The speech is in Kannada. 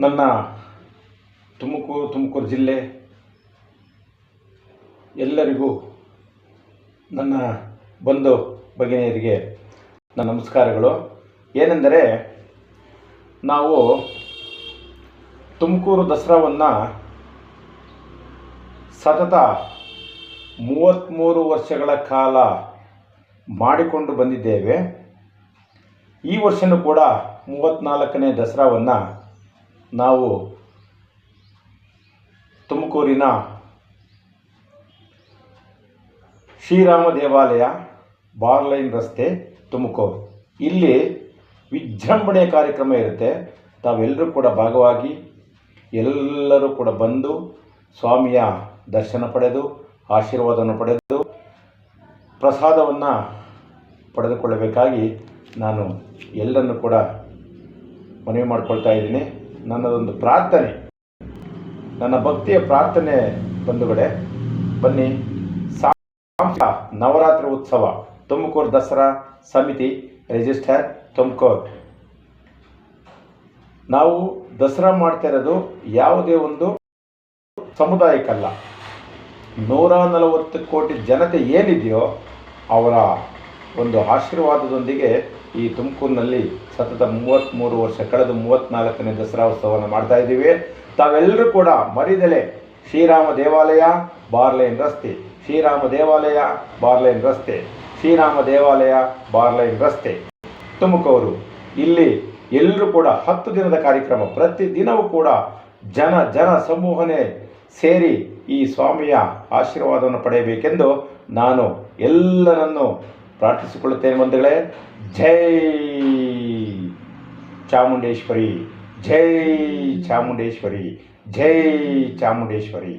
ನನ್ನ ತುಮಕೂರು ತುಮಕೂರು ಜಿಲ್ಲೆ ಎಲ್ಲರಿಗೂ ನನ್ನ ಬಂಧು ಭಗಿನಿಯರಿಗೆ ನನ್ನ ನಮಸ್ಕಾರಗಳು. ಏನೆಂದರೆ, ನಾವು ತುಮಕೂರು ದಸರಾವನ್ನು ಸತತ ಮೂವತ್ತ್ಮೂರು ವರ್ಷಗಳ ಕಾಲ ಮಾಡಿಕೊಂಡು ಬಂದಿದ್ದೇವೆ. ಈ ವರ್ಷವೂ ಕೂಡ ಮೂವತ್ತ್ನಾಲ್ಕನೇ ದಸರಾವನ್ನು ನಾವು ತುಮಕೂರಿನ ಶ್ರೀರಾಮ ದೇವಾಲಯ ಬಾರ್ಲೈನ್ ರಸ್ತೆ ತುಮಕೂರು. ಇಲ್ಲಿ ವಿಜೃಂಭಣೆಯ ಕಾರ್ಯಕ್ರಮ ಇರುತ್ತೆ. ತಾವೆಲ್ಲರೂ ಕೂಡ ಭಾಗವಾಗಿ ಎಲ್ಲರೂ ಕೂಡ ಬಂದು ಸ್ವಾಮಿಯ ದರ್ಶನ ಪಡೆದು, ಆಶೀರ್ವಾದವನ್ನು ಪಡೆದು, ಪ್ರಸಾದವನ್ನು ಪಡೆದುಕೊಳ್ಳಬೇಕಾಗಿ ನಾನು ಎಲ್ಲರನ್ನು ಕೂಡ ಮನವಿ ಮಾಡಿಕೊಳ್ತಾ ಇದ್ದೀನಿ. ನನ್ನದೊಂದು ಪ್ರಾರ್ಥನೆ. ನನ್ನ ಭಕ್ತಿಯ ಪ್ರಾರ್ಥನೆ ಬಂಧುಗಳೇ, ಬನ್ನಿ. ಸಾಂಶ ನವರಾತ್ರಿ ಉತ್ಸವ, ತುಮಕೂರು ದಸರಾ ಸಮಿತಿ ರಿಜಿಸ್ಟರ್ ತುಮಕೂರು. ನಾವು ದಸರಾ ಮಾಡ್ತಾ ಇರೋದು ಯಾವುದೇ ಒಂದು ಸಮುದಾಯಕ್ಕಲ್ಲ. ನೂರ ನಲವತ್ತು ಕೋಟಿ ಜನತೆ ಏನಿದೆಯೋ ಅವರ ಒಂದು ಆಶೀರ್ವಾದದೊಂದಿಗೆ ಈ ತುಮಕೂರಿನಲ್ಲಿ ಸತತ ಮೂವತ್ತ್ಮೂರು ವರ್ಷ, ಕಳೆದು ಮೂವತ್ತ್ನಾಲ್ಕನೇ ದಸರಾ ಉತ್ಸವವನ್ನು ಮಾಡ್ತಾ ಇದ್ದೀವಿ. ತಾವೆಲ್ಲರೂ ಕೂಡ ಮರಿದೆಲೆ ಶ್ರೀರಾಮ ದೇವಾಲಯ, ಬಾರ್ಲೈನ್ ರಸ್ತೆ. ಶ್ರೀರಾಮ ದೇವಾಲಯ, ಬಾರ್ಲೈನ್ ರಸ್ತೆ. ಶ್ರೀರಾಮ ದೇವಾಲಯ, ಬಾರ್ಲೈನ್ ರಸ್ತೆ. ತುಮಕೂರು ಇಲ್ಲಿ ಎಲ್ಲರೂ ಕೂಡ ಹತ್ತು ದಿನದ ಕಾರ್ಯಕ್ರಮ. ಪ್ರತಿ ದಿನವೂ ಕೂಡ ಜನ ಜನ ಸಮೂಹನೇ ಸೇರಿ ಈ ಸ್ವಾಮಿಯ ಆಶೀರ್ವಾದವನ್ನು ಪಡೆಯಬೇಕೆಂದು ನಾನು ಎಲ್ಲರನ್ನು ಪ್ರಾರ್ಥಿಸಿಕೊಳ್ಳುತ್ತೇನೆ ಬಂಧುಗಳೇ. ಜೈ ಚಾಮುಂಡೇಶ್ವರಿ ಜೈ ಚಾಮುಂಡೇಶ್ವರಿ ಜೈ ಚಾಮುಂಡೇಶ್ವರಿ.